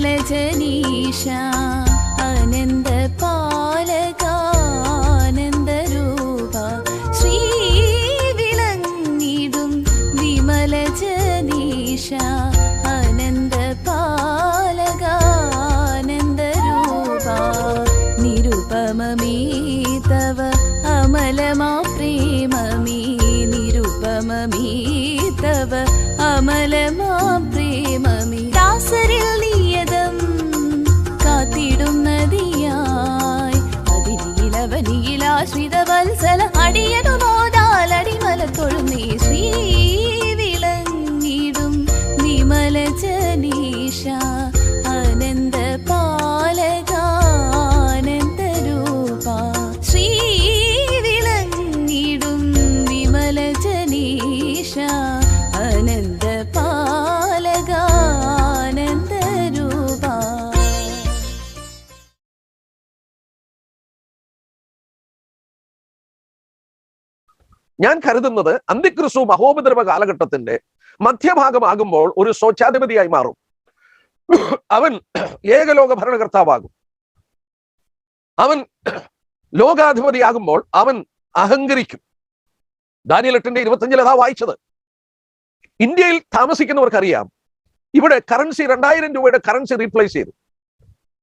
വിമലജനീഷ രൂപ ശ്രീ വിമല പാലകാനന്ദ രൂപ ഞാൻ കരുതുന്നത് അന്തിക്രിസ്തു മഹോപദ്രവ കാലഘട്ടത്തിന്റെ മധ്യഭാഗമാകുമ്പോൾ ഒരു സ്വച്ഛാധിപതിയായി മാറും. അവൻ ഏകലോക ഭരണകർത്താവാകും. അവൻ ലോകാധിപതിയാകുമ്പോൾ അവൻ അഹങ്കരിക്കും. ദാനിയൽ എട്ടിന്റെ ഇരുപത്തഞ്ചിൽ അതാ വായിച്ചത്. ഇന്ത്യയിൽ താമസിക്കുന്നവർക്കറിയാം ഇവിടെ കറൻസി രണ്ടായിരം രൂപയുടെ കറൻസി റീപ്ലേസ് ചെയ്തു.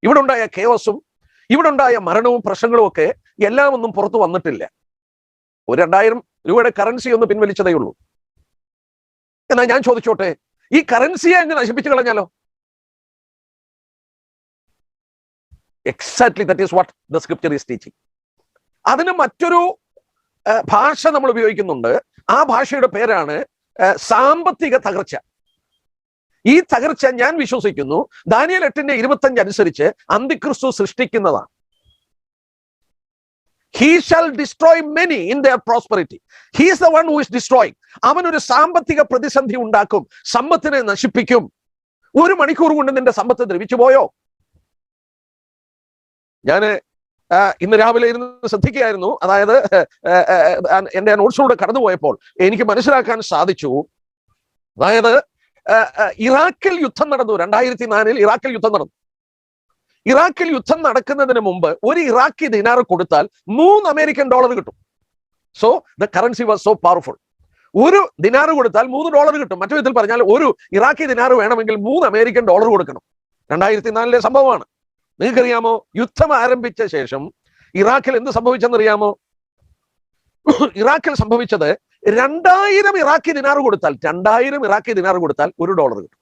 ഇവിടെ ഉണ്ടായ കേവസും ഇവിടെ ഉണ്ടായ മരണവും പ്രശ്നങ്ങളും ഒക്കെ എല്ലാം ഒന്നും പുറത്തു വന്നിട്ടില്ല. ഒരു രണ്ടായിരം രൂപയുടെ കറൻസി ഒന്ന് പിൻവലിച്ചതേ ഉള്ളൂ. എന്നാൽ ഞാൻ ചോദിച്ചോട്ടെ ഈ കറൻസിയെ അങ്ങ് നശിപ്പിച്ചു കളഞ്ഞാലോ? Exactly that is what the scripture is teaching അതിന് മറ്റൊരു ഭാഷ നമ്മൾ ഉപയോഗിക്കുന്നുണ്ട്. ആ ഭാഷയുടെ പേരാണ് സാമ്പത്തിക തകർച്ച. ഈ തകർച്ച ഞാൻ വിശ്വസിക്കുന്നു. ദാനിയൽ എട്ടിന്റെ ഇരുപത്തഞ്ച് അനുസരിച്ച് അന്തിക്രിസ്തു സൃഷ്ടിക്കുന്നതാണ്. He shall destroy many in their prosperity he's the one who is destroying അവൻ ഒരു സാമ്പത്തിക പ്രതിസന്ധി ഉണ്ടാക്കും. സമ്പത്തിനെ നശിപ്പിക്കും. ഒരു മണിക്കൂർ കൊണ്ട് നിന്റെ സമ്പത്ത് ദ്രവിച്ചു പോയോ ആ, ഇന്ന് രാവിലെ ഇരുന്ന് ശ്രദ്ധിക്കുകയായിരുന്നു. അതായത് എന്റെ നോട്ട്സിലൂടെ കടന്നുപോയപ്പോൾ എനിക്ക് മനസ്സിലാക്കാൻ സാധിച്ചു. അതായത് ഇറാഖിൽ യുദ്ധം നടന്നു. രണ്ടായിരത്തി നാലിൽ ഇറാഖിൽ യുദ്ധം നടന്നു. ഇറാഖിൽ യുദ്ധം നടക്കുന്നതിന് മുമ്പ് ഒരു ഇറാഖി ദിനാർ കൊടുത്താൽ മൂന്ന് അമേരിക്കൻ ഡോളർ കിട്ടും. So the currency was so powerful ഒരു ദിനാർ കൊടുത്താൽ മൂന്ന് ഡോളർ കിട്ടും. മറ്റു വിധത്തിൽ പറഞ്ഞാൽ ഒരു ഇറാഖി ദിനാർ വേണമെങ്കിൽ മൂന്ന് അമേരിക്കൻ ഡോളർ കൊടുക്കണം. രണ്ടായിരത്തി നാലിലെ സംഭവമാണ്. നിങ്ങൾക്കറിയാമോ? യുദ്ധം ആരംഭിച്ച ശേഷം ഇറാഖിൽ എന്ത് സംഭവിച്ചെന്നറിയാമോ? ഇറാഖിൽ സംഭവിച്ചത് രണ്ടായിരം ഇറാഖി ദിനാർ കൊടുത്താൽ രണ്ടായിരം ഇറാഖി ദിനാർ കൊടുത്താൽ ഒരു ഡോളർ കിട്ടും.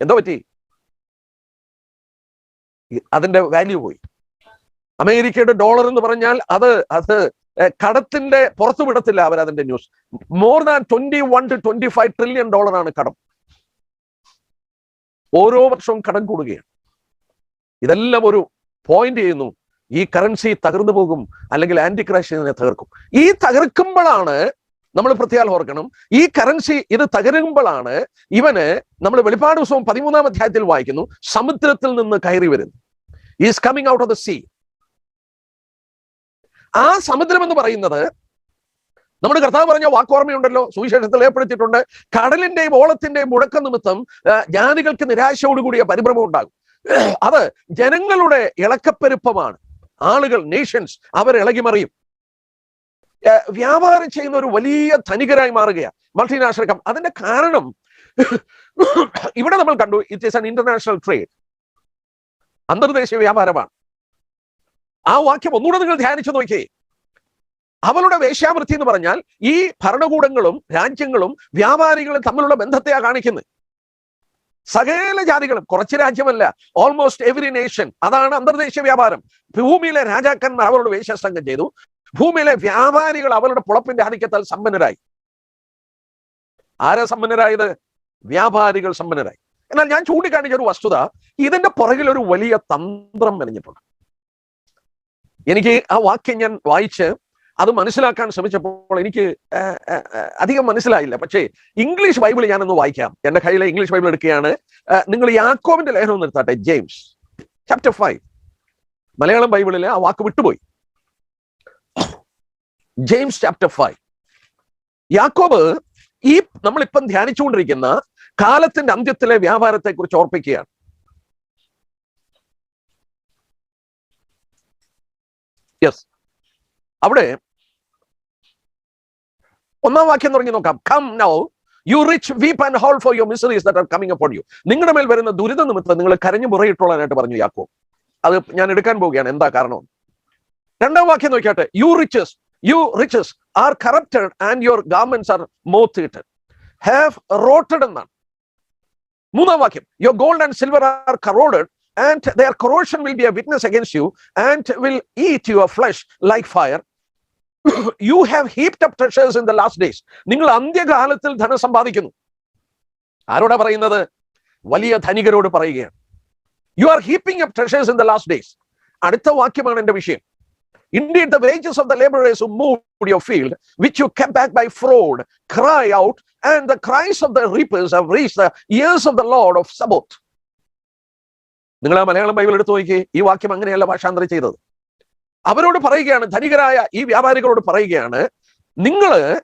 എന്തോ പറ്റി? അതിന്റെ വാല്യൂ പോയി. അമേരിക്കയുടെ ഡോളർ എന്ന് പറഞ്ഞാൽ അത് അത് കടത്തിന്റെ പുറത്തു വിടത്തില്ല അവർ അതിന്റെ news more than twenty one to twenty five trillion ഡോളറാണ് കടം. ഓരോ വർഷവും കടം കൂടുകയാണ്. ഇതെല്ലാം ഒരു പോയിന്റ് ചെയ്യുന്നു. ഈ കറൻസി തകർന്നു പോകും അല്ലെങ്കിൽ ആന്റി ക്രാഷ് ഇതിനെ തകർക്കും. ഈ തകർക്കുമ്പോഴാണ് നമ്മൾ പ്രത്യേകം ഓർക്കണം. ഈ കറൻസി ഇത് തകരുമ്പോഴാണ് ഇവന് നമ്മൾ വെളിപ്പാട് ദിവസവും പതിമൂന്നാം അധ്യായത്തിൽ വായിക്കുന്നു സമുദ്രത്തിൽ നിന്ന് കയറി വരുന്നു. Is coming out of the sea ആ സമുദ്രം എന്ന് പറയുന്നത് നമ്മുടെ കർത്താവ് പറഞ്ഞ വാക്കോർമ്മയുണ്ടല്ലോ സുവിശേഷത്തിൽ ഏർപ്പെടുത്തിയിട്ടുണ്ട്. കടലിന്റെയും ഓളത്തിന്റെയും മുഴക്ക നിമിത്തം ജ്ഞാനികൾക്ക് നിരാശയോടുകൂടിയ പരിഭ്രമം ഉണ്ടാകും. അത് ജനങ്ങളുടെ ഇളക്കപ്പെരുപ്പമാണ്. ആളുകൾ നേഷൻസ് അവർ ഇളകി മറിയും. വ്യാപാരം ചെയ്യുന്ന ഒരു വലിയ ധനികരായി മാറുകയാണ്. മൾട്ടിനാഷണൽ കമ്പനി അതിന്റെ കാരണം ഇവിടെ നമ്മൾ കണ്ടു it is an international trade അന്തർദേശീയ വ്യാപാരമാണ്. ആ വാക്യം ഒന്നുകൂടെ നിങ്ങൾ ധ്യാനിച്ചു നോക്കിയേ. അവളുടെ വേശ്യാവൃത്തി എന്ന് പറഞ്ഞാൽ ഈ ഭരണകൂടങ്ങളും രാജ്യങ്ങളും വ്യാപാരികളും തമ്മിലുള്ള ബന്ധത്തെയാണ് കാണിക്കുന്നത്. സകല ജാതികളും കുറച്ച് രാജ്യമല്ല ഓൾമോസ്റ്റ് എവറി നേഷൻ അതാണ് അന്തർദേശീയ വ്യാപാരം. ഭൂമിയിലെ രാജാക്കന്മാർ അവരോട് വേശ്യാസംഗം ചെയ്തു. ഭൂമിയിലെ വ്യാപാരികൾ അവരുടെ പുളപ്പിന്റെ ആധിക്യത്താൽ സമ്പന്നരായി. ആരാ സമ്പന്നരായത്? വ്യാപാരികൾ സമ്പന്നരായി. എന്നാൽ ഞാൻ ചൂണ്ടിക്കാണിച്ച ഒരു വസ്തുത ഇതിന്റെ പുറകിൽ ഒരു വലിയ തന്ത്രം മെനഞ്ഞിട്ടുണ്ട്. എനിക്ക് ആ വാക്യം ഞാൻ വായിച്ച് അത് മനസ്സിലാക്കാൻ ശ്രമിച്ചപ്പോൾ എനിക്ക് അധികം മനസ്സിലായില്ല. പക്ഷേ ഇംഗ്ലീഷ് ബൈബിൾ ഞാനൊന്ന് വായിക്കാം. എന്റെ കയ്യിലെ ഇംഗ്ലീഷ് ബൈബിൾ എടുക്കുകയാണ്. നിങ്ങൾ യാക്കോബിന്റെ ലേഖനം ഒന്ന് എടുത്താട്ടെ? ജെയിംസ് ചാപ്റ്റർ ഫൈവ് മലയാളം ബൈബിളിൽ ആ വാക്ക് വിട്ടുപോയി. ജെയിംസ് ചാപ്റ്റർ ഫൈവ് യാക്കോബ് ഈ നമ്മളിപ്പം ധ്യാനിച്ചുകൊണ്ടിരിക്കുന്ന കാലത്തിന്റെ അന്ത്യത്തിലെ വ്യാപാരത്തെ കുറിച്ച് ഓർപ്പിക്കുകയാണ്. യെസ് അവിടെ ഒന്നാം വാക്യം തുടങ്ങി നോക്കാം. Come now you rich weep and howl for your miseries that are coming upon you നിങ്ങളുടെ മേൽ വരുന്ന ദുരിത നിമിത്തം നിങ്ങൾ കരഞ്ഞു മുറയിട്ടുള്ളതായിട്ട് പറഞ്ഞു യാക്കോ. അത് ഞാൻ എടുക്കാൻ പോവുകയാണ്. എന്താ കാരണം? രണ്ടാം വാക്യം നോക്കിയാട്ടെ. You riches you riches are corrupted and your garments are moth eaten have rotted എന്നാണ്. മൂന്നാം വാക്യം. Your gold and silver are corroded and their corrosion will be a witness against you and will eat your flesh like fire you have heaped up treasures in the last days നിങ്ങൾ അന്ത്യകാലത്തിൽ ധനം സമ്പാദിക്കുന്നു. ആരോടാ പറയുന്നത്? വലിയ ധനികരോട് പറയുകയാണ്. You are heaping up treasures in the last days അടുത്ത വാക്യമാണ് എന്റെ വിഷയം. Indeed, the wages of the laborers who moved your field, which you kept back by fraud, cry out, and the cries of the reapers have reached the ears of the Lord of Sabbath. നിങ്ങൾ ആ Malayalam Bible എടുത്തു നോക്കി ഈ വാക്യം അങ്ങനെയല്ല ഭാഷാന്തരം ചെയ്തത്. അവരോട് പറയുകയാണ് ധനികരായ ഈ വ്യാപാരികളോട് പറയുകയാണ് നിങ്ങൾ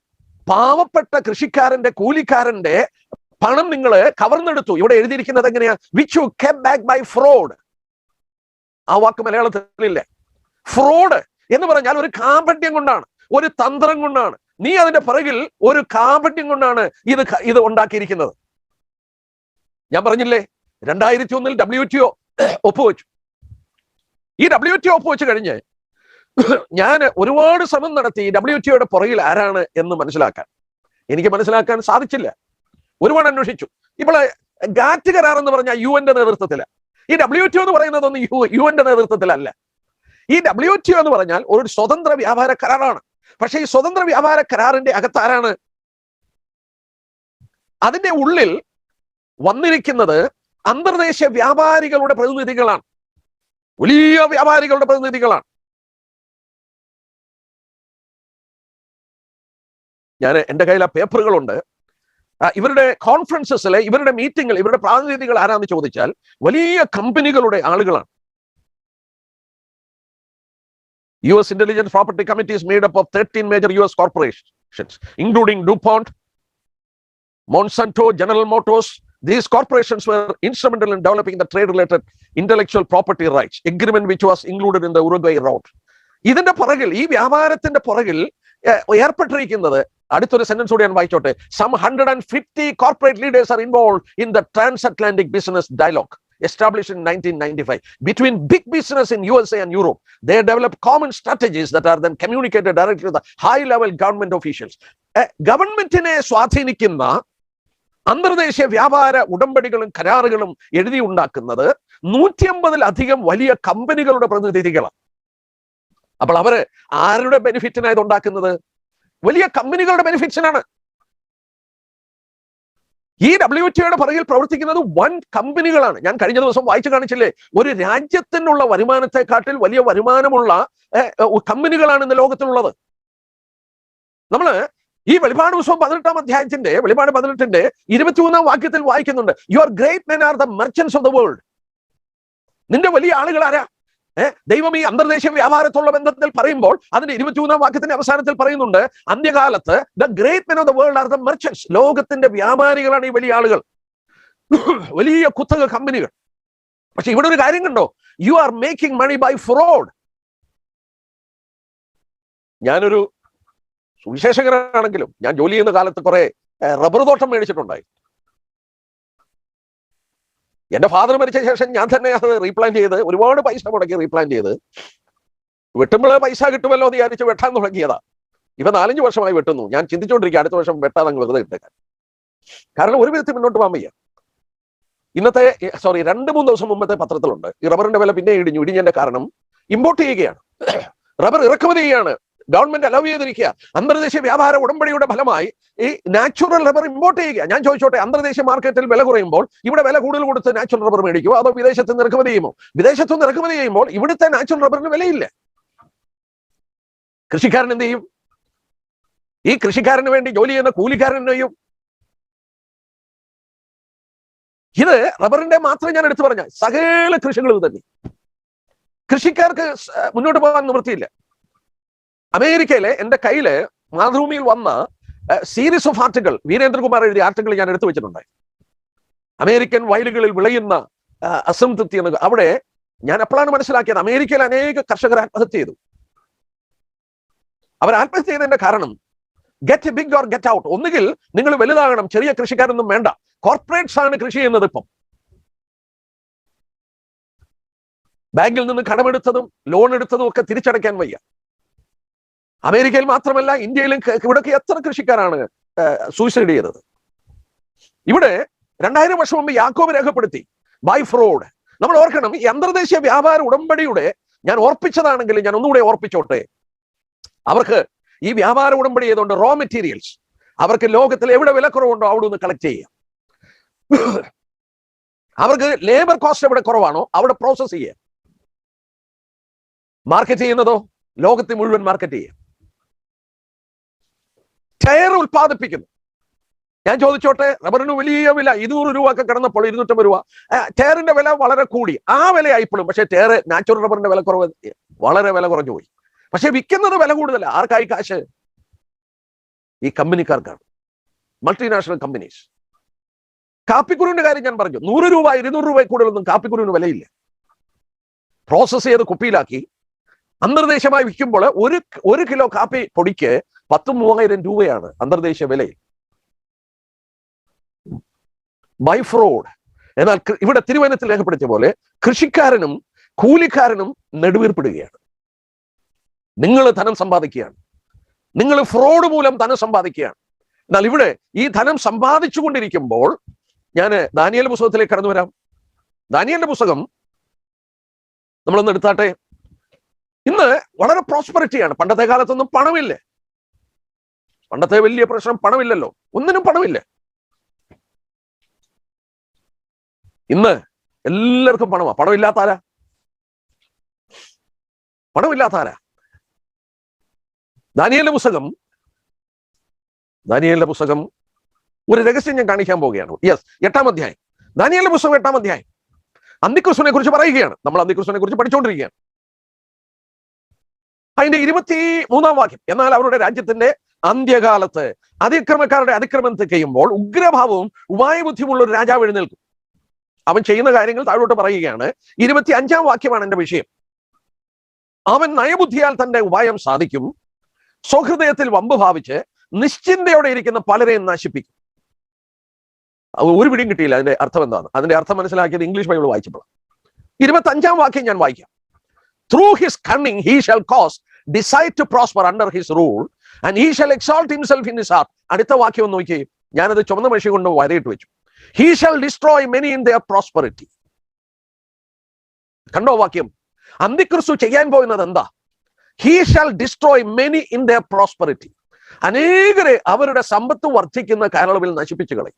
പാവപ്പെട്ട കൃഷിക്കാരന്റെ കൂലിക്കാരന്റെ പണം നിങ്ങൾ കവർന്നെടുത്തു. ഇവിടെ എഴുതിയിരിക്കുന്നത് എങ്ങനെയാ? Which you keep back by fraud ആ വാക്ക് മലയാളത്തിലില്ലേ ഫ്രോഡ് എന്ന് പറഞ്ഞാൽ ഒരു കാപട്യം കൊണ്ടാണ് ഒരു തന്ത്രം കൊണ്ടാണ്. നീ അതിന്റെ പിറകിൽ ഒരു കാപട്യം കൊണ്ടാണ് ഇത് ഇത് ഉണ്ടാക്കിയിരിക്കുന്നത്. ഞാൻ പറഞ്ഞില്ലേ? രണ്ടായിരത്തി ഒന്നിൽ ഡബ്ല്യു ടി ഒ ഒപ്പുവെച്ചു. ഈ ഡബ്ല്യു ടി ഒ ഒപ്പുവെച്ച് കഴിഞ്ഞ് ഞാൻ ഒരുപാട് ശ്രമം നടത്തി ഡബ്ല്യു ടി ഒയുടെ പുറകിൽ ആരാണ് എന്ന് മനസ്സിലാക്കാൻ. എനിക്ക് മനസ്സിലാക്കാൻ സാധിച്ചില്ല. ഒരുപാട് അന്വേഷിച്ചു. ഇപ്പോൾ ഗാറ്റ് കരാർ എന്ന് പറഞ്ഞാൽ യു എന്റെ നേതൃത്വത്തിൽ. ഈ ഡബ്ല്യു ടി എന്ന് പറയുന്നതൊന്നും യു യു എന്റെ നേതൃത്വത്തിലല്ല. ഈ ഡബ്ല്യു ടി എന്ന് പറഞ്ഞാൽ ഒരു സ്വതന്ത്ര വ്യാപാര കരാറാണ്. പക്ഷേ ഈ സ്വതന്ത്ര വ്യാപാര കരാറിന്റെ അകത്ത് ആരാണ് അതിന്റെ ഉള്ളിൽ വന്നിരിക്കുന്നത് അന്തർദേശീയ വ്യാപാരികളുടെ പ്രതിനിധികളാണ്. വലിയ വ്യാപാരികളുടെ പ്രതിനിധികളാണ്. ഞാൻ എന്റെ കയ്യിൽ ആ പേപ്പറുകളുണ്ട്. ഇവരുടെ കോൺഫറൻസസിലെ ഇവരുടെ മീറ്റിംഗിൽ ഇവരുടെ പ്രാതിനിധികൾ ആരാന്ന് ചോദിച്ചാൽ വലിയ കമ്പനികളുടെ ആളുകളാണ്. U S intelligence property committee is made up of thirteen major U S corporations including DuPont Monsanto General Motors these corporations were instrumental in developing the trade related intellectual property rights agreement which was included in the Uruguay round ഇതിന്റെ പുറകിൽ ഈ വ്യാപാരത്തിന്റെ പുറകിൽ ഏർപ്പെട്ടിരിക്കുന്നത് അടുത്തൊരു sentence കൂടി ഞാൻ വായിച്ചോട്ടെ some hundred and fifty corporate leaders are involve in the transatlantic business dialogue established in 1995 between big business in USA and Europe. They develop common strategies that are then communicated directly to the high level government officials. ഗവൺമെന്റിനെ സ്വാധീനിക്കുന്ന അന്തർദേശീയ വ്യാപാര ഉടമ്പടികളും കരാറുകളും എഴുതി ഉണ്ടാക്കുന്നത് നൂറ്റി അമ്പതിലധികം വലിയ കമ്പനികളുടെ പ്രതിനിധികളാണ് അപ്പോൾ അവർ ആരുടെ ബെനിഫിറ്റിനായത് ഉണ്ടാക്കുന്നത്? വലിയ കമ്പനികളുടെ ബെനിഫിറ്റ്സിനാണ് ഈ ഡബ്ല്യു ടിയുടെ പുറകിൽ പ്രവർത്തിക്കുന്നത് വൻ കമ്പനികളാണ്. ഞാൻ കഴിഞ്ഞ ദിവസം വായിച്ചു കാണിച്ചില്ലേ? ഒരു രാജ്യത്തിനുള്ള വരുമാനത്തെക്കാട്ടിൽ വലിയ വരുമാനമുള്ള കമ്പനികളാണ് ഇന്ന് ലോകത്തിലുള്ളത്. നമ്മൾ ഈ വെളിപാട് ദിവസം പതിനെട്ടാം അധ്യായത്തിന്റെ വെളിപാട് പതിനെട്ടിന്റെ ഇരുപത്തിമൂന്നാം വാക്യത്തിൽ വായിക്കുന്നുണ്ട്. Your great men are the merchants of the world നിന്റെ വലിയ ആളുകൾ ആരാ? ദൈവം ഈ അന്തർദേശീയ വ്യാപാരത്തോളം ബന്ധത്തിൽ പറയുമ്പോൾ അതിന്റെ ഇരുപത്തിമൂന്നാം വാക്യത്തിന്റെ അവസാനത്തിൽ പറയുന്നുണ്ട് അന്ത്യകാലത്ത് the great men of the world are the merchants ലോകത്തിന്റെ വ്യാപാരികളാണ് ഈ വലിയ ആളുകൾ. വലിയ കുത്തക കമ്പനികൾ. പക്ഷെ ഇവിടെ ഒരു കാര്യം കണ്ടോ? You are making money by fraud ഞാനൊരു സുവിശേഷകരാണെങ്കിലും ഞാൻ ജോലി ചെയ്യുന്ന കാലത്ത് കുറെ റബ്ബർ തോട്ടം മേടിച്ചിട്ടുണ്ടായി എന്റെ ഫാദർ മരിച്ച ശേഷം ഞാൻ തന്നെ അത് റീപ്ലാൻ ചെയ്ത് ഒരുപാട് പൈസ മുടക്കി റീപ്ലാൻ ചെയ്ത്. വെട്ടുമ്പോൾ പൈസ കിട്ടുമല്ലോ എന്ന് വിചാരിച്ച് വെട്ടാൻ തുടങ്ങിയതാ. ഇപ്പൊ നാലഞ്ച് വർഷമായി വെട്ടുന്നു. ഞാൻ ചിന്തിച്ചുകൊണ്ടിരിക്കുക അടുത്ത വർഷം വെട്ടാൻ അങ്ങ് വെറുതെ ഇട്ടേക്കാൻ. കാരണം ഒരു വിധത്തിൽ മുന്നോട്ട് പോകാൻ വയ്യ. ഇന്നത്തെ സോറി രണ്ട് മൂന്ന് ദിവസം മുമ്പത്തെ പത്രത്തിലുണ്ട്. ഈ റബ്ബറിന്റെ വില പിന്നെ ഇടിഞ്ഞു. ഇടിഞ്ഞതിന്റെ കാരണം ഇമ്പോർട്ട് ചെയ്യുകയാണ്. റബ്ബർ ഇറക്കുമതി ചെയ്യുകയാണ്. ഗവൺമെന്റ് അലവ് ചെയ്തിരിക്കുക. അന്തർദേശീയ വ്യാപാര ഉടമ്പടിയുടെ ഫലമായി ഈ നാച്ചുറൽ റബ്ബർ ഇമ്പോർട്ട് ചെയ്യുക. ഞാൻ ചോദിച്ചോട്ടെ അന്തർദേശീയ മാർക്കറ്റിൽ വില കുറയുമ്പോൾ ഇവിടെ വില കൂടുതൽ കൊടുത്ത് നാച്ചുറൽ റബ്ബർ മേടിക്കുമോ അതോ വിദേശത്ത് നിന്ന് ഇറക്കുമതി ചെയ്യുമോ? വിദേശത്ത് നിന്ന് ഇറക്കുമതി ചെയ്യുമ്പോൾ ഇവിടുത്തെ നാച്ചുറൽ റബ്ബറിന് വിലയില്ല. കൃഷിക്കാരൻ എന്ത് ചെയ്യും? ഈ കൃഷിക്കാരന് വേണ്ടി ജോലി ചെയ്യുന്ന കൂലിക്കാരൻ ചെയ്യും? ഇത് റബ്ബറിന്റെ മാത്രം ഞാൻ എടുത്തു പറഞ്ഞ സകല കൃഷികളും തന്നെ. കൃഷിക്കാർക്ക് മുന്നോട്ട് പോകാൻ നിവൃത്തിയില്ല. അമേരിക്കയിലെ എന്റെ കയ്യിൽ മാതൃഭൂമിയിൽ വന്ന സീരീസ് ഓഫ് ആർട്ടിക്കിൾ വീരേന്ദ്രകുമാർ എഴുതിയ ആർട്ടിക്കിൾ ഞാൻ എടുത്തു വെച്ചിട്ടുണ്ട്. അമേരിക്കൻ വയലുകളിൽ വിളയുന്ന അസംതൃപ്തി എന്ന് അവിടെ ഞാൻ അപ്പോഴാണ് മനസ്സിലാക്കിയത് അമേരിക്കയിൽ അനേക കർഷകർ ആത്മഹത്യ ചെയ്തു. അവർ ആത്മഹത്യ ചെയ്തതിന്റെ കാരണം get big or get out ഒന്നുകിൽ നിങ്ങൾ വലുതാകണം ചെറിയ കൃഷിക്കാരൊന്നും വേണ്ട. കോർപ്പറേറ്റ്സ് ആണ് കൃഷി ചെയ്യുന്നത് ഇപ്പം. ബാങ്കിൽ നിന്ന് കടമെടുത്തതും ലോൺ എടുത്തതും ഒക്കെ തിരിച്ചടയ്ക്കാൻ വയ്യ. അമേരിക്കയിൽ മാത്രമല്ല ഇന്ത്യയിലും ഇവിടൊക്കെ എത്ര കൃഷിക്കാരാണ് സൂയിസൈഡ് ചെയ്തത്? ഇവിടെ രണ്ടായിരം വർഷം മുമ്പ് യാക്കോബ് രേഖപ്പെടുത്തി ബൈ ഫ്രോഡ് നമ്മൾ ഓർക്കണം ഈ അന്തർദേശീയ വ്യാപാര ഉടമ്പടിയുടെ ഞാൻ ഓർപ്പിച്ചതാണെങ്കിലും ഞാൻ ഒന്നുകൂടെ ഓർപ്പിച്ചോട്ടെ. അവർക്ക് ഈ വ്യാപാര ഉടമ്പടി ചെയ്തുകൊണ്ട് റോ മെറ്റീരിയൽസ് അവർക്ക് ലോകത്തിൽ എവിടെ വിലക്കുറവുണ്ടോ അവിടെ ഒന്ന് കളക്ട് ചെയ്യാം അവർക്ക് ലേബർ കോസ്റ്റ് എവിടെ കുറവാണോ അവിടെ പ്രോസസ് ചെയ്യാം മാർക്കറ്റ് ചെയ്യുന്നതോ? ലോകത്തെ മുഴുവൻ മാർക്കറ്റ് ചെയ്യാം ടയർ ഉൽപ്പാദിപ്പിക്കുന്നു. ഞാൻ ചോദിച്ചോട്ടെ റബ്ബറിന് വലിയ വില ഇരുന്നൂറ് രൂപ ഒക്കെ കിടന്നപ്പോൾ ഇരുന്നൂറ്റമ്പത് രൂപ. ടയറിന്റെ വില വളരെ കൂടി. ആ വിലയായി പക്ഷേ ടയർ നാച്ചുറൽ റബ്ബറിന്റെ വില കുറവ് വളരെ വില കുറഞ്ഞു പോയി. പക്ഷെ വിൽക്കുന്നത് വില കൂടുതല. ആർക്കായി കാശ്? ഈ കമ്പനിക്കാർക്കാണ്. മൾട്ടിനാഷണൽ കമ്പനീസ് കാപ്പിക്കുരുവിന്റെ കാര്യം ഞാൻ പറഞ്ഞു. നൂറ് രൂപ ഇരുന്നൂറ് രൂപ കൂടുതലൊന്നും കാപ്പിക്കുരുവിന് വിലയില്ല. പ്രോസസ് ചെയ്ത് കുപ്പിയിലാക്കി. അന്തർദേശമായി വിൽക്കുമ്പോൾ ഒരു ഒരു കിലോ കാപ്പി പൊടിക്ക് പത്ത് മൂവായിരം രൂപയാണ് അന്തർദേശീയ വിലയിൽ. ബൈ ഫ്രോഡ് എന്നാൽ ഇവിടെ തിരുവനന്തപുരത്തിൽ രേഖപ്പെടുത്തിയ പോലെ കൃഷിക്കാരനും കൂലിക്കാരനും നെടുവീർപ്പിടുകയാണ്. നിങ്ങൾ ധനം സമ്പാദിക്കുകയാണ്. നിങ്ങൾ ഫ്രോഡ് മൂലം ധനം സമ്പാദിക്കുകയാണ്. എന്നാൽ ഇവിടെ ഈ ധനം സമ്പാദിച്ചുകൊണ്ടിരിക്കുമ്പോൾ ഞാൻ ദാനിയൽ പുസ്തകത്തിലേക്ക് കടന്നു വരാം. ദാനിയലിന്റെ പുസ്തകം നമ്മളൊന്ന് എടുത്താട്ടെ? ഇന്ന് വളരെ പ്രോസ്പെറിറ്റിയാണ് പണ്ടത്തെ കാലത്തൊന്നും പണമില്ലേ? പണ്ടത്തെ വലിയ പ്രശ്നം പണമില്ലല്ലോ. ഒന്നിനും പണമില്ല. ഇന്ന് എല്ലാവർക്കും പണമാ. പണമില്ലാത്ത ആരാ? പണമില്ലാത്ത ആരാ? ദാനിയലിന്റെ പുസ്തകം ദാനിയലിന്റെ പുസ്തകം ഒരു രഹസ്യം ഞാൻ കാണിക്കാൻ പോവുകയാണ്. യെസ് എട്ടാം അധ്യായം. ദാനിയലിന്റെ പുസ്തകം എട്ടാം അധ്യായം. അന്തിക്രിസ്തുവിനെ കുറിച്ച് പറയുകയാണ്. നമ്മൾ അന്തിക്രിസ്തുവിനെ കുറിച്ച് പഠിച്ചുകൊണ്ടിരിക്കുകയാണ്. അതിന്റെ ഇരുപത്തി മൂന്നാം വാക്യം. എന്നാൽ അവരുടെ രാജ്യത്തിന്റെ അന്ത്യകാലത്ത് അതിക്രമക്കാരുടെ അതിക്രമം തികയുമ്പോൾ ഉഗ്രഭാവവും ഉപായബുദ്ധിയുമുള്ള ഒരു രാജാവ് എഴുന്നേൽക്കും. അവൻ ചെയ്യുന്ന കാര്യങ്ങൾ താഴോട്ട് പറയുകയാണ്. ഇരുപത്തി അഞ്ചാം വാക്യമാണ് എന്റെ വിഷയം. അവൻ നയബുദ്ധിയാൽ തന്റെ ഉപായം സാധിക്കും. സ്വഹൃദയത്തിൽ വമ്പ് ഭാവിച്ച് നിശ്ചിന്തയോടെ ഇരിക്കുന്ന പലരെയും നശിപ്പിക്കും. ഒരു പിടിയും കിട്ടിയില്ല. അതിന്റെ അർത്ഥം എന്താണ്? അതിന്റെ അർത്ഥം മനസ്സിലാക്കിയത് ഇംഗ്ലീഷ് ബൈബിൾ വായിച്ചപ്പോൾ ഇരുപത്തി അഞ്ചാം വാക്യം ഞാൻ വായിക്കാം. Through his cunning he shall cause deceit to prosper under his rule and he shall exalt himself in his heart അടുത്ത വാക്യം നോക്കിയേ. ഞാനത് ചുമന്ന മഷി കൊണ്ട് വരയിട്ട് വെച്ചു. He shall destroy many in their prosperity കണ്ടോ വാക്യം? അന്തിക്രിസ്തു ചെയ്യാൻ പോകുന്നത് എന്താ? He shall destroy many in their prosperity അനേകരെ അവരുടെ സമ്പത്ത് വർദ്ധിക്കുന്ന കാലയളവിൽ നശിപ്പിച്ചു കളയും.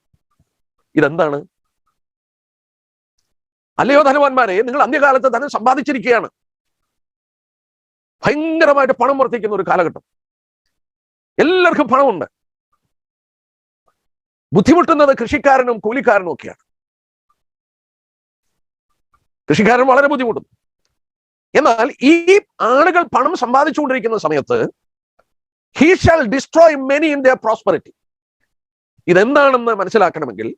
ഇതെന്താണ്? അല്ലയോ ധനവാന്മാരെ നിങ്ങൾ അന്ത്യകാലത്ത് ധനം സമ്പാദിച്ചിരിക്കുകയാണ്. ഭയങ്കരമായിട്ട് പണം വർദ്ധിക്കുന്ന ഒരു കാലഘട്ടം. എല്ലാവർക്കും പണമുണ്ട്. ബുദ്ധിമുട്ടുന്നത് കൃഷിക്കാരനും കൂലിക്കാരനും ഒക്കെയാണ്. കൃഷിക്കാരൻ വളരെ ബുദ്ധിമുട്ടുന്നു. എന്നാൽ ഈ ആളുകൾ പണം സമ്പാദിച്ചുകൊണ്ടിരിക്കുന്ന സമയത്ത് he shall destroy many in their prosperity ഇതെന്താണെന്ന് മനസ്സിലാക്കണമെങ്കിൽ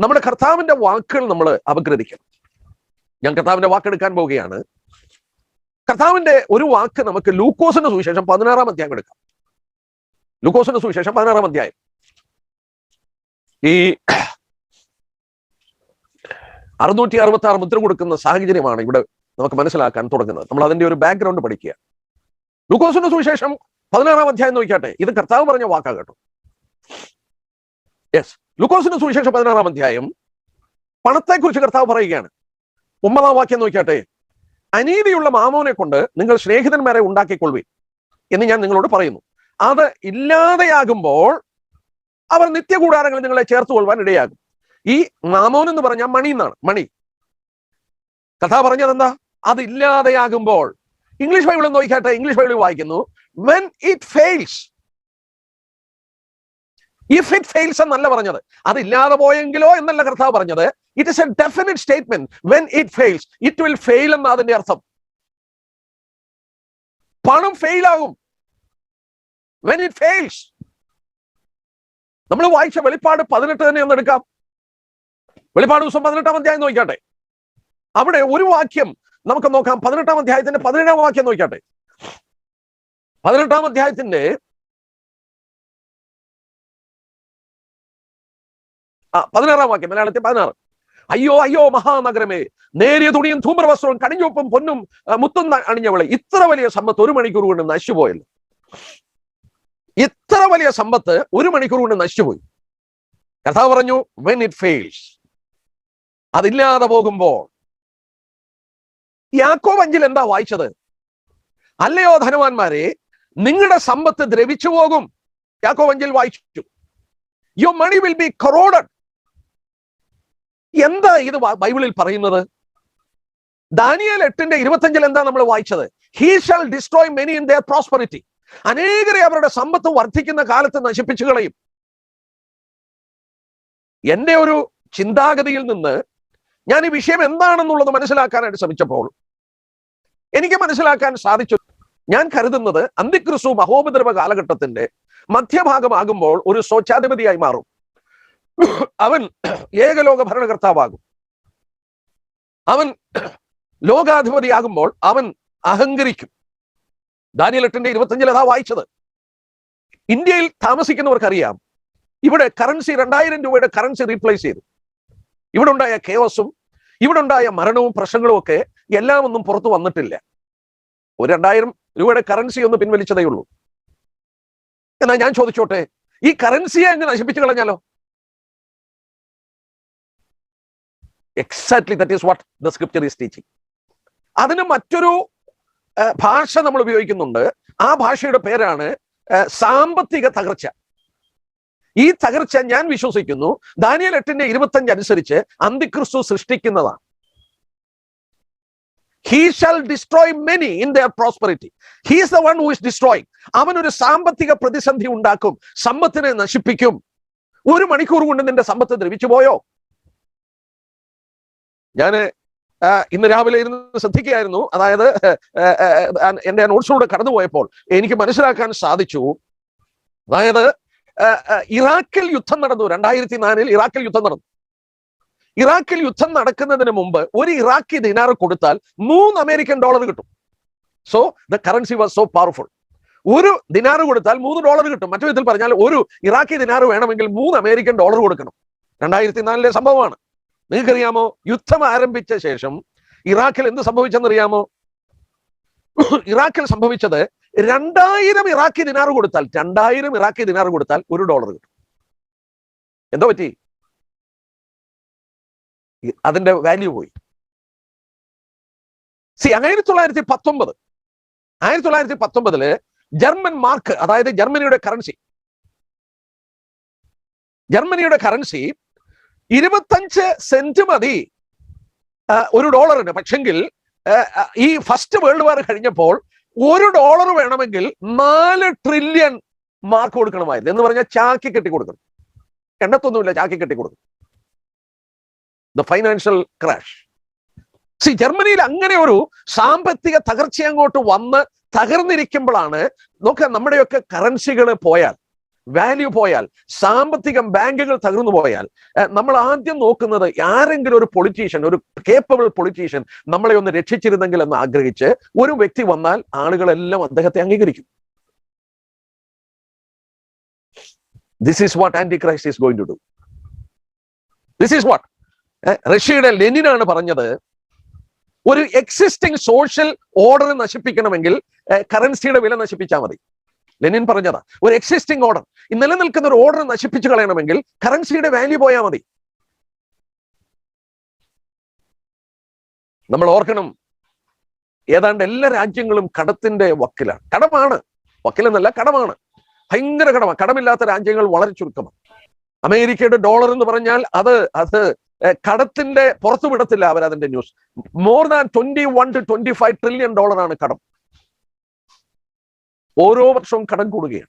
നമ്മുടെ കർത്താവിന്റെ വാക്കുകൾ നമ്മൾ അപഗ്രഥിക്കണം. ഞാൻ കർത്താവിന്റെ വാക്കെടുക്കാൻ പോവുകയാണ്. കർത്താവിന്റെ ഒരു വാക്ക് നമുക്ക് ലൂക്കോസിന്റെ സുവിശേഷം പതിനാറാം അധ്യായം എടുക്കാം. ലൂക്കോസിന്റെ സുവിശേഷം പതിനാറാം അധ്യായം. ഈ അറുന്നൂറ്റി അറുപത്തി ആറ് മുദ്ര കൊടുക്കുന്ന സാഹചര്യമാണ് ഇവിടെ നമുക്ക് മനസ്സിലാക്കാൻ തുടങ്ങുന്നത്. നമ്മൾ അതിന്റെ ഒരു ബാക്ക്ഗ്രൗണ്ട് പഠിക്കുക. ലുക്കോസിന്റെ സുവിശേഷം പതിനാറാം അധ്യായം നോക്കിയാട്ടെ. ഇത് കർത്താവ് പറഞ്ഞ വാക്കാ കേട്ടോ. യെസ് ലുക്കോസിന്റെ സുവിശേഷം പതിനാറാം അധ്യായം പണത്തെക്കുറിച്ച് കർത്താവ് പറയുകയാണ്. ഒമ്പതാം വാക്യം നോക്കിയാട്ടെ. അനീതിയുള്ള മാമോനെ കൊണ്ട് നിങ്ങൾ സ്നേഹിതന്മാരെ ഉണ്ടാക്കിക്കൊള്ളു എന്ന് ഞാൻ നിങ്ങളോട് പറയുന്നു. അത് ഇല്ലാതെയാകുമ്പോൾ അവർ നിത്യകൂടാരങ്ങളിൽ നിങ്ങളെ ചേർത്ത് കൊള്ളുവാൻ ഇടയാകും. ഈ മാമോൻ എന്ന് പറഞ്ഞാൽ മണി എന്നാണ് മണി. കഥ പറഞ്ഞത് എന്താ അത് ഇല്ലാതെയാകുമ്പോൾ ഇംഗ്ലീഷ് ബൈബിൾ നോക്കിയാട്ടെ ഇംഗ്ലീഷ് ബൈബിൾ വായിക്കുന്നു when it fails if it fails എന്നല്ല പറഞ്ഞത്. അത് ഇല്ലാതെ പോയെങ്കിലോ എന്നല്ല കർത്താവ് പറഞ്ഞത്. It is a definite statement when it fails it will fail എന്ന അതിന്റെ അർത്ഥം. പണം ഫെയിൽ ആകും വെൻ ഇറ്റ് ഫെയിൽസ് നമ്മൾ വായിച്ച വെളിപ്പാട് പതിനെട്ട് തന്നെ ഒന്ന് എടുക്കാം. വെളിപ്പാട് ദിവസം പതിനെട്ടാം അധ്യായം നോക്കട്ടെ അവിടെ ഒരു വാക്യം നമുക്ക് നോക്കാം. പതിനെട്ടാം അധ്യായത്തിന്റെ പതിനേഴാം വാക്യം നോക്കട്ടെ പതിനെട്ടാം അധ്യായത്തിന്റെ ആ പതിനാറാം വാക്യം മലയാളത്തിൽ പതിനാറ്. അയ്യോ അയ്യോ മഹാനഗരമേ നേരിയ തുണിയും ധൂമ്രവസ്ത്രവും കണിഞ്ഞൊപ്പം പൊന്നും മുത്തും അണിഞ്ഞവളെ ഇത്ര വലിയ സമ്പത്ത് ഒരു മണിക്കൂർ കൊണ്ട് നശിച്ചുപോയല്ലോ. ഇത്ര വലിയ സമ്പത്ത് ഒരു മണിക്കൂർ കൊണ്ട് നശിച്ചുപോയി. കഥ പറഞ്ഞു വെൻ ഇറ്റ് ഫെയിൽസ് അതില്ലാതെ പോകുമ്പോൾ. യാക്കോ അഞ്ചിൽ എന്താ വായിച്ചത്? അല്ലയോ ധനവാന്മാരെ നിങ്ങളുടെ സമ്പത്ത് ദ്രവിച്ചു പോകും. യാക്കോ അഞ്ചിൽ വായിച്ചു. Your money will be corroded എന്താ ഇത് ബൈബിളിൽ പറയുന്നത്? ദാനിയൽ എട്ടിന്റെ ഇരുപത്തഞ്ചിൽ എന്താ നമ്മൾ വായിച്ചത്? He shall destroy many in their prosperity അനേകരെ അവരുടെ സമ്പത്ത് വർദ്ധിക്കുന്ന കാലത്ത് നശിപ്പിച്ചു കളയും. എന്റെ ഒരു ചിന്താഗതിയിൽ നിന്ന് ഞാൻ ഈ വിഷയം എന്താണെന്നുള്ളത് മനസ്സിലാക്കാനായിട്ട് ശ്രമിച്ചപ്പോൾ എനിക്ക് മനസ്സിലാക്കാൻ സാധിച്ചു. ഞാൻ കരുതുന്നത് അന്തിക്രിസ്തു മഹോപദ്രവ കാലഘട്ടത്തിന്റെ മധ്യഭാഗമാകുമ്പോൾ ഒരു സ്വച്ഛാധിപതിയായി മാറും. അവൻ ഏകലോക ഭരണകർത്താവാകും. അവൻ ലോകാധിപതിയാകുമ്പോൾ അവൻ അഹങ്കരിക്കും. ദാനിയൽ എട്ടിന്റെ ഇരുപത്തഞ്ചിൽ അതാ വായിച്ചത്. ഇന്ത്യയിൽ താമസിക്കുന്നവർക്കറിയാം ഇവിടെ കറൻസി രണ്ടായിരം രൂപയുടെ കറൻസി റീപ്ലേസ് ചെയ്തു. ഇവിടെ ഉണ്ടായ കേവസും ഇവിടെ ഉണ്ടായ മരണവും പ്രശ്നങ്ങളും ഒക്കെ എല്ലാം ഒന്നും പുറത്തു വന്നിട്ടില്ല. ഒരു രണ്ടായിരം രൂപയുടെ കറൻസി ഒന്ന് പിൻവലിച്ചതേ ഉള്ളൂ. എന്നാ ഞാൻ ചോദിച്ചോട്ടെ ഈ കറൻസിയെ അങ്ങ് നശിപ്പിച്ചു കളഞ്ഞാലോ? Exactly that is what the scripture is teaching അതിന് മറ്റൊരു ഭാഷ നമ്മൾ ഉപയോഗിക്കുന്നുണ്ട്. ആ ഭാഷയുടെ പേരാണ് സാമ്പത്തിക തകർച്ച. ഈ തകർച്ച ഞാൻ വിശ്വസിക്കുന്നു. ദാനിയൽ എട്ടിന്റെ ഇരുപത്തഞ്ച് അനുസരിച്ച് അന്തിക്രിസ്തു സൃഷ്ടിക്കുന്നതാണ്. He shall destroy many in their prosperity he's the one who is destroying അവനൊരു സാമ്പത്തിക പ്രതിസന്ധി ഉണ്ടാക്കും. സമ്പത്തിനെ നശിപ്പിക്കും. ഒരു മണിക്കൂർ കൊണ്ട് നിന്റെ സമ്പത്ത് ദ്രവിച്ചു പോയോ ഞാൻ ഇന്ന് രാവിലെ ഇരുന്ന് ശ്രദ്ധിക്കുകയായിരുന്നു. അതായത് എന്റെ നോട്ട്സിലൂടെ കടന്നുപോയപ്പോൾ എനിക്ക് മനസ്സിലാക്കാൻ സാധിച്ചു. അതായത് ഇറാഖിൽ യുദ്ധം നടന്നു. രണ്ടായിരത്തി നാലിൽ ഇറാഖിൽ യുദ്ധം നടന്നു. ഇറാഖിൽ യുദ്ധം നടക്കുന്നതിന് മുമ്പ് ഒരു ഇറാഖി ദിനാർ കൊടുത്താൽ മൂന്ന് അമേരിക്കൻ ഡോളർ കിട്ടും. So the currency was so powerful ഒരു ദിനാർ കൊടുത്താൽ മൂന്ന് ഡോളർ കിട്ടും. മറ്റു വിധത്തിൽ പറഞ്ഞാൽ ഒരു ഇറാഖി ദിനാർ വേണമെങ്കിൽ മൂന്ന് അമേരിക്കൻ ഡോളർ കൊടുക്കണം. രണ്ടായിരത്തി നാലിലെ സംഭവമാണ്. നിങ്ങൾക്കറിയാമോ? യുദ്ധം ആരംഭിച്ച ശേഷം ഇറാഖിൽ എന്ത് സംഭവിച്ചെന്നറിയാമോ? ഇറാഖിൽ സംഭവിച്ചത് രണ്ടായിരം ഇറാഖി ദിനാർ കൊടുത്താൽ രണ്ടായിരം ഇറാഖി ദിനാർ കൊടുത്താൽ ഒരു ഡോളർ കിട്ടും. എന്തോ പറ്റി? അതിന്റെ വാല്യൂ പോയി. സി ആയിരത്തി തൊള്ളായിരത്തി പത്തൊമ്പത് ആയിരത്തി തൊള്ളായിരത്തി പത്തൊമ്പതിൽ ജർമ്മൻ മാർക്ക് അതായത് ജർമ്മനിയുടെ കറൻസി ജർമ്മനിയുടെ കറൻസി ഇരുപത്തഞ്ച് സെന്റ് മതി. ഒരു ഡോളറിന്. പക്ഷെങ്കിൽ ഈ ഫസ്റ്റ് വേൾഡ് വാർ കഴിഞ്ഞപ്പോൾ ഒരു ഡോളർ വേണമെങ്കിൽ നാല് ട്രില്യൺ മാർക്ക് കൊടുക്കണമായിരുന്നു. എന്ന് പറഞ്ഞാൽ ചാക്കി കെട്ടി കൊടുക്കണം. എണ്ണത്തൊന്നുമില്ല ചാക്കി കെട്ടി കൊടുക്കും ദ ഫൈനാൻഷ്യൽ ക്രാഷ് സി ജർമ്മനിയിൽ അങ്ങനെ ഒരു സാമ്പത്തിക തകർച്ച അങ്ങോട്ട് വന്ന് തകർന്നിരിക്കുമ്പോഴാണ് നോക്കുക നമ്മുടെയൊക്കെ കറൻസികൾ പോയാൽ വാല്യൂ പോയാൽ സാമ്പത്തികം ബാങ്കുകൾ തകർന്നു പോയാൽ നമ്മൾ ആദ്യം നോക്കുന്നത് ആരെങ്കിലും ഒരു പൊളിറ്റീഷ്യൻ ഒരു കേപ്പബിൾ പൊളിറ്റീഷ്യൻ നമ്മളെ ഒന്ന് രക്ഷിച്ചിരുന്നെങ്കിൽ എന്ന് ആഗ്രഹിച്ച് ഒരു വ്യക്തി വന്നാൽ ആളുകളെല്ലാം അദ്ദേഹത്തെ അംഗീകരിക്കും. This is what anti Christ is going to do this is what റഷ്യയുടെ ലെനിനാണ് പറഞ്ഞത് ഒരു എക്സിസ്റ്റിംഗ് സോഷ്യൽ ഓർഡർ നശിപ്പിക്കണമെങ്കിൽ കറൻസിയുടെ വില നശിപ്പിച്ചാൽ മതി. ലെനിൻ പറഞ്ഞതാ ഒരു എക്സിസ്റ്റിംഗ് ഓർഡർ ഈ നിലനിൽക്കുന്ന ഒരു ഓർഡർ നശിപ്പിച്ചു കളയണമെങ്കിൽ കറൻസിയുടെ വാല്യൂ പോയാൽ മതി. നമ്മൾ ഓർക്കണം ഏതാണ്ട് എല്ലാ രാജ്യങ്ങളും കടത്തിന്റെ വക്കിലാണ്. കടമാണ്. വക്കിലെന്നല്ല കടമാണ്. ഭയങ്കര കടമാണ്. കടമില്ലാത്ത രാജ്യങ്ങൾ വളരെ ചുരുക്കമാണ്. അമേരിക്കയുടെ ഡോളർ എന്ന് പറഞ്ഞാൽ അത് അത് കടത്തിന്റെ പുറത്തു വിടത്തില്ല അവർ അതിന്റെ news more than twenty one two twenty five trillion ഡോളറാണ് കടം. ഓരോ വർഷവും കടം കൂടുകയാണ്.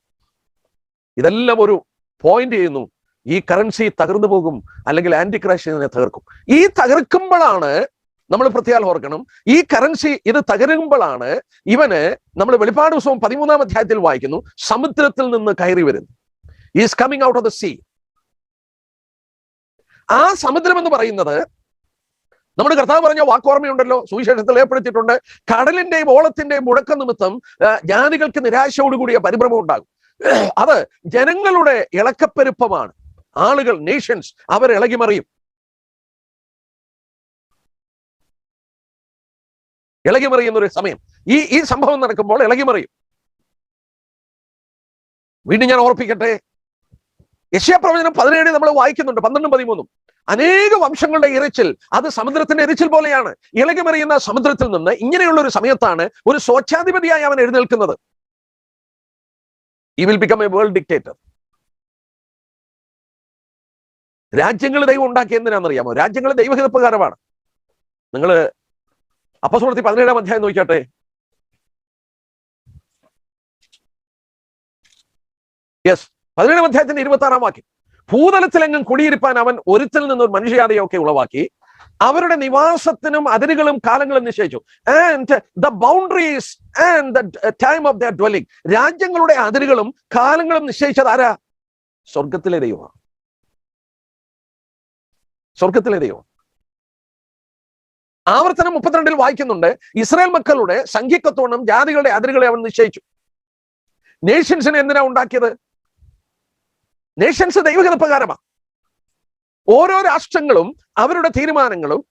ഇതെല്ലാം ഒരു പോയിന്റ് ചെയ്യുന്നു. ഈ കറൻസി തകർന്നു പോകും അല്ലെങ്കിൽ ആന്റി ക്രാഷ് ഇതിനെ തകർക്കും. ഈ തകർക്കുമ്പോഴാണ് നമ്മൾ പ്രത്യേകം ഓർക്കണം. ഈ കറൻസി ഇത് തകരുമ്പോഴാണ് ഇവന് നമ്മൾ വെളിപ്പാട് ദിവസവും പതിമൂന്നാം അധ്യായത്തിൽ വായിക്കുന്നു സമുദ്രത്തിൽ നിന്ന് കയറി വരുന്നു. Is coming out of the sea ആ സമുദ്രം എന്ന് പറയുന്നത് നമ്മുടെ കർത്താവ് പറഞ്ഞ വാക്കോർമ്മയുണ്ടല്ലോ സുവിശേഷത്തിൽ ഏർപ്പെടുത്തിയിട്ടുണ്ട്. കടലിന്റെയും ഓളത്തിന്റെയും മുഴക്ക നിമിത്തം ജ്ഞാനികൾക്ക് നിരാശയോടുകൂടിയ പരിഭ്രമം ഉണ്ടാകും. അത് ജനങ്ങളുടെ ഇളക്കപ്പെരുപ്പമാണ്. ആളുകൾ നേഷൻസ് അവർ ഇളകിമറിയും. ഇളകിമറിയുന്ന ഒരു സമയം. ഈ ഈ സംഭവം നടക്കുമ്പോൾ ഇളകിമറിയും. വീണ്ടും ഞാൻ ഓർപ്പിക്കട്ടെ. യശ്യാപ്രവചനം പതിനേഴ് നമ്മൾ വായിക്കുന്നുണ്ട്. പന്ത്രണ്ടും പതിമൂന്നും. അനേക വംശങ്ങളുടെ ഇറച്ചിൽ അത് സമുദ്രത്തിന്റെ ഇരച്ചിൽ പോലെയാണ്. ഇളകിമറിയുന്ന സമുദ്രത്തിൽ നിന്ന് ഇങ്ങനെയുള്ള ഒരു സമയത്താണ് ഒരു സ്വച്ഛാധിപതിയായി അവൻ എഴുന്നേൽക്കുന്നത്. He will become a world dictator രാജ്യങ്ങൾ ദൈവം ഉണ്ടാക്കിയ എന്തിനാണെന്നറിയാമോ? രാജ്യങ്ങൾ ദൈവഹിതപ്രകാരമാണ്. നിങ്ങൾ അപ്പസുഹൃത്തി പതിനേഴാം അധ്യായം നോക്കിയാട്ടെ യെസ് പതിനേഴാം അധ്യായത്തിന്റെ ഇരുപത്തി ആറാം വാക്യം. ഭൂതലത്തിലെങ്ങും കുടിയിരിപ്പാൻ അവൻ ഒരുത്തിൽ നിന്ന് ഒരു മനുഷ്യയാതയൊക്കെ ഉളവാക്കി. അവരുടെ നിവാസത്തിനും അതിരുകളും കാലങ്ങളും നിശ്ചയിച്ചു. And the boundaries and the time of the dwelling രാജ്യങ്ങളുടെ അതിരുകളും കാലങ്ങളും നിശ്ചയിച്ചത് ആരാ? സ്വർഗത്തിലെ ദൈവമാണ്. സ്വർഗത്തിലെ ദൈവം. ആവർത്തനം മുപ്പത്തിരണ്ടിൽ വായിക്കുന്നുണ്ട്. ഇസ്രായേൽ മക്കളുടെ സംഖ്യക്കത്തോണം ജാതികളുടെ അതിരുകളെ അവൻ നിശ്ചയിച്ചു. നേഷൻസിനെ എന്തിനാ ഉണ്ടാക്കിയത്? നേഷൻസ് ദൈവഹിത പ്രകാരമാണ് ഓരോ രാഷ്ട്രങ്ങളും അവരുടെ തീരുമാനങ്ങളും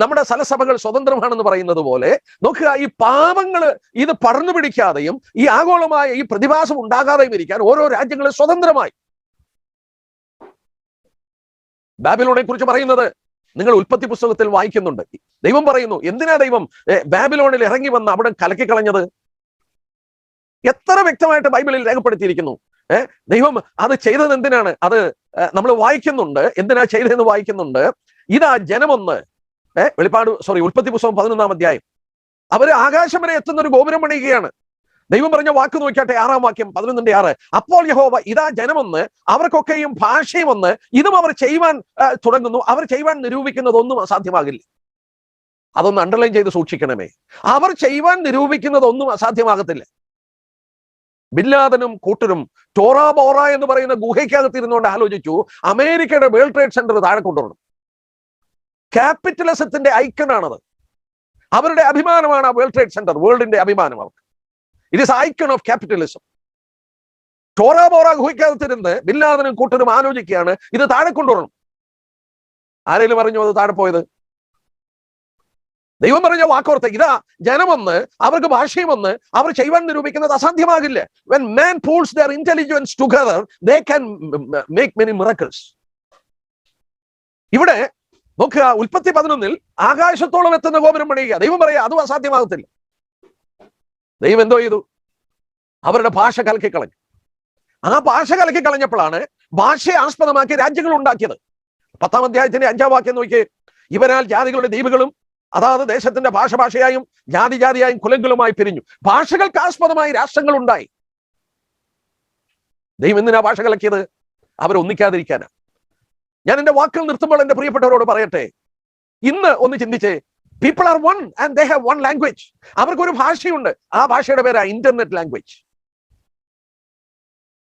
നമ്മുടെ സ്ഥലസഭകൾ സ്വതന്ത്രമാണെന്ന് പറയുന്നത് പോലെ നോക്കുക ഈ പാപങ്ങൾ ഇത് പടർന്നു പിടിക്കാതെയും ഈ ആഗോളമായ ഈ പ്രതിഭാസം ഉണ്ടാകാതെയും ഇരിക്കാൻ ഓരോ രാജ്യങ്ങളും സ്വതന്ത്രമായി. ബാബിലോണെ കുറിച്ച് പറയുന്നത് നിങ്ങൾ ഉൽപ്പത്തി പുസ്തകത്തിൽ വായിക്കുന്നുണ്ട്. ദൈവം പറയുന്നു എന്തിനാ ദൈവം ബാബിലോണിൽ ഇറങ്ങി വന്ന് അവിടെ കലക്കിക്കളഞ്ഞത്? എത്ര വ്യക്തമായിട്ട് ബൈബിളിൽ രേഖപ്പെടുത്തിയിരിക്കുന്നു. ദൈവം അത് ചെയ്തത് എന്തിനാണ്? അത് നമ്മൾ വായിക്കുന്നുണ്ട്. എന്തിനാ ചെയ്തതെന്ന് വായിക്കുന്നുണ്ട്? ഇതാ ജനമൊന്ന്. ഏഹ് വെളിപ്പാട് സോറി ഉൽപ്പത്തി പുസ്തകം പതിനൊന്നാം അധ്യായം. അവർ ആകാശം വരെ എത്തുന്ന ഒരു ഗോപുരം പണിയുകയാണ്. ദൈവം പറഞ്ഞ വാക്ക് നോക്കിയാട്ടെ ആറാം വാക്യം പതിനൊന്നിന്റെ ആറ്. അപ്പോൾ യഹോവ ഇതാ ജനമൊന്ന്. അവർക്കൊക്കെയും ഭാഷയും ഒന്ന് ഇതും അവർ ചെയ്യുവാൻ തുടങ്ങുന്നു. അവർ ചെയ്യുവാൻ നിരൂപിക്കുന്നതൊന്നും അസാധ്യമാകില്ല. അതൊന്ന് അണ്ടർലൈൻ ചെയ്ത് സൂക്ഷിക്കണമേ. അവർ ചെയ്യുവാൻ നിരൂപിക്കുന്നതൊന്നും അസാധ്യമാകത്തില്ല. ബില്ലാദനും കൂട്ടരും ടോറാ ബോറ എന്ന് പറയുന്ന ഗുഹയ്ക്കകത്ത് ഇരുന്നുകൊണ്ട് ആലോചിച്ചു അമേരിക്കയുടെ വേൾഡ് ട്രേഡ് സെന്റർ താഴെ കൊണ്ടുവരണം. ക്യാപിറ്റലിസത്തിന്റെ ഐക്കണാണത്. അവരുടെ അഭിമാനമാണ് ആ വേൾഡ് ട്രേഡ് സെന്റർ വേൾഡിന്റെ അഭിമാനം അവർക്ക്. It is icon of capitalism Tora Bora ഗുഹയ്ക്കകത്തിരുന്ന് ബില്ലാദനും കൂട്ടരും ആലോചിക്കുകയാണ് ഇത് താഴെ കൊണ്ടുവരണം. ആരെങ്കിലും പറഞ്ഞു അത് താഴെ പോയത്? ദൈവം പറഞ്ഞ വാക്കോർത്ത് ഇതാ ജനമൊന്ന് അവർക്ക് ഭാഷയുമൊന്ന് അവർ ചെയ്യുവാൻ നിരൂപിക്കുന്നത് അസാധ്യമാകില്ല. When man pools their intelligence together they can make many miracles ഇവിടെ നോക്കുക ഉൽപ്പത്തി പതിനൊന്നിൽ ആകാശത്തോളം എത്തുന്ന ഗോപുരം പണിയുക. ദൈവം പറയുക അതും അസാധ്യമാകത്തില്ല. ദൈവം എന്തോ ചെയ്തു? അവരുടെ ഭാഷ കലക്കി കളഞ്ഞു. ആ ഭാഷ കലക്കി കളഞ്ഞപ്പോഴാണ് ഭാഷയെ ആസ്പദമാക്കി രാജ്യങ്ങൾ ഉണ്ടാക്കിയത്. പത്താം അധ്യായത്തിന്റെ അഞ്ചാം വാക്യം നോക്കിയേ. ഇവനാൽ ജാതികളുടെ ദ്വീപുകളും അതാത് ദേശത്തിന്റെ ഭാഷ ഭാഷയായും ജാതി ജാതിയായും കുലങ്കുലുമായി പിരിഞ്ഞു. ഭാഷകൾക്ക് ആസ്പദമായി രാഷ്ട്രങ്ങൾ ഉണ്ടായി ദൈവം എന്തിനാ അവർ ഒന്നിക്കാതിരിക്കാനാ. ഞാൻ എന്റെ വാക്കിൽ നിർത്തുമ്പോൾ എന്റെ പ്രിയപ്പെട്ടവരോട് പറയട്ടെ. ഇന്ന് ഒന്ന് ചിന്തിച്ചേ. People are one and they have one language അവർക്കൊരു ഭാഷയുണ്ട്. ആ ഭാഷയുടെ പേരാ internet language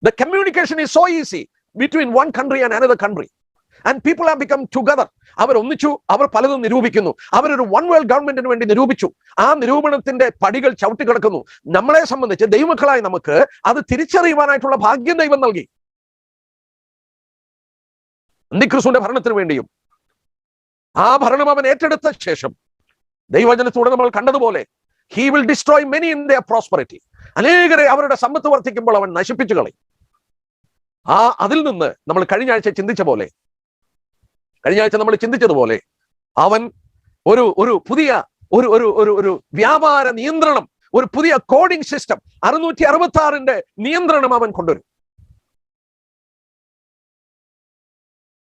the communication is so easy between one country and another country and people have become together അവർ ഒന്നിച്ചു അവർ പലതും നിരൂപിക്കുന്നു. അവരൊരു വൺ വേൾഡ് ഗവൺമെന്റിന് വേണ്ടി നിരൂപിച്ചു. ആ നിരൂപണത്തിന്റെ പടികൾ ചവിട്ടിക്കിടക്കുന്നു നമ്മളെ സംബന്ധിച്ച് ദൈവമക്കളായി നമുക്ക് അത് തിരിച്ചറിയുവാനായിട്ടുള്ള ഭാഗ്യം ദൈവം നൽകി. അന്തിക്രിസ്തുവിന്റെ ഭരണത്തിന് വേണ്ടിയും ആ ഭരണം അവൻ ഏറ്റെടുത്ത ശേഷം ദൈവജനത്തോടെ നമ്മൾ കണ്ടതുപോലെ he will destroy many in the prosperity അനേകരെ അവരുടെ സമ്പത്ത് വർദ്ധിക്കുമ്പോൾ അവൻ നശിപ്പിച്ചു കളയും. ആ അതിൽ നിന്ന് നമ്മൾ കഴിഞ്ഞ ആഴ്ച ചിന്തിച്ച പോലെ കഴിഞ്ഞ ആഴ്ച നമ്മൾ ചിന്തിച്ചതുപോലെ അവൻ ഒരു ഒരു പുതിയ ഒരു ഒരു ഒരു ഒരു വ്യാപാര നിയന്ത്രണം ഒരു പുതിയ കോഡിംഗ് സിസ്റ്റം അറുന്നൂറ്റി അറുപത്തി ആറിന്റെ നിയന്ത്രണം അവൻ കൊണ്ടുവരും.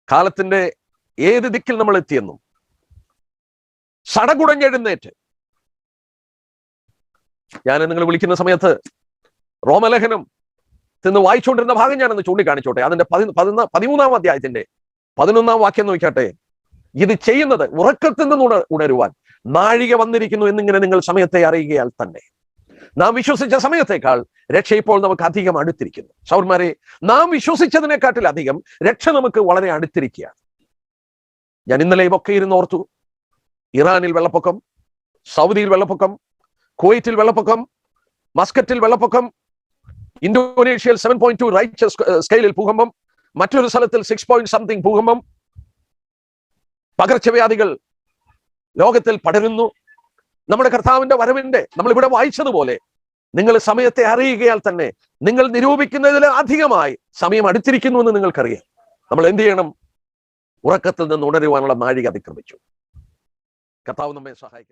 കാലത്തിന്റെ ഏത് ദിക്കിൽ നമ്മൾ എത്തിയെന്നും സടകുടഞ്ഞെഴുന്നേറ്റ് ഞാൻ നിങ്ങൾ വിളിക്കുന്ന സമയത്ത് റോമലേഖനം നിന്ന് വായിച്ചുകൊണ്ടിരുന്ന ഭാഗം ഞാനൊന്ന് ചൂണ്ടിക്കാണിച്ചോട്ടെ. അതിന്റെ പതി പതിമൂന്നാം അധ്യായത്തിന്റെ പതിനൊന്നാം വാക്യം നോക്കിയാട്ടെ. ഇത് ചെയ്യുന്നത് ഉറക്കത്തിൽ നിന്ന് ഉണ- ഉണരുവാൻ. നാഴിക വന്നിരിക്കുന്നു എന്നിങ്ങനെ നിങ്ങൾ സമയത്തെ അറിയുകയാൽ തന്നെ. നാം വിശ്വസിച്ച സമയത്തേക്കാൾ രക്ഷ ഇപ്പോൾ നമുക്ക് അധികം അടുത്തിരിക്കുന്നു. സൗർമാരെ നാം വിശ്വസിച്ചതിനെക്കാട്ടിൽ അധികം രക്ഷ നമുക്ക് വളരെ അടുത്തിരിക്കുകയാണ്. ഞാൻ ഇന്നലെ ഒക്കെ ഇരുന്ന് ഓർത്തു. ഇറാനിൽ വെള്ളപ്പൊക്കം സൗദിയിൽ വെള്ളപ്പൊക്കം കുവൈറ്റിൽ വെള്ളപ്പൊക്കം മസ്കറ്റിൽ വെള്ളപ്പൊക്കം ഇന്തോനേഷ്യയിൽ സെവൻ പോയിന്റ് ടു റൈറ്റ് സ്കെയിലിൽ ഭൂകമ്പം മറ്റൊരു സ്ഥലത്തിൽ സിക്സ് പോയിന്റ് സംതിങ് ഭൂകമ്പം. പകർച്ചവ്യാധികൾ ലോകത്തിൽ പടരുന്നു. നമ്മുടെ കർത്താവിന്റെ വരവിന്റെ നമ്മൾ ഇവിടെ വായിച്ചതുപോലെ നിങ്ങൾ സമയത്തെ അറിയുകയാൽ തന്നെ നിങ്ങൾ നിരൂപിക്കുന്നതിൽ അധികമായി സമയം അടുത്തിരിക്കുന്നു എന്ന് നിങ്ങൾക്കറിയാം. നമ്മൾ എന്ത് ചെയ്യണം? ഉറക്കത്തിൽ നിന്ന് ഉണരുവാനുള്ള നാഴിക അതിക്രമിച്ചു. കർത്താവ് നമ്മെ സഹായിക്കട്ടെ.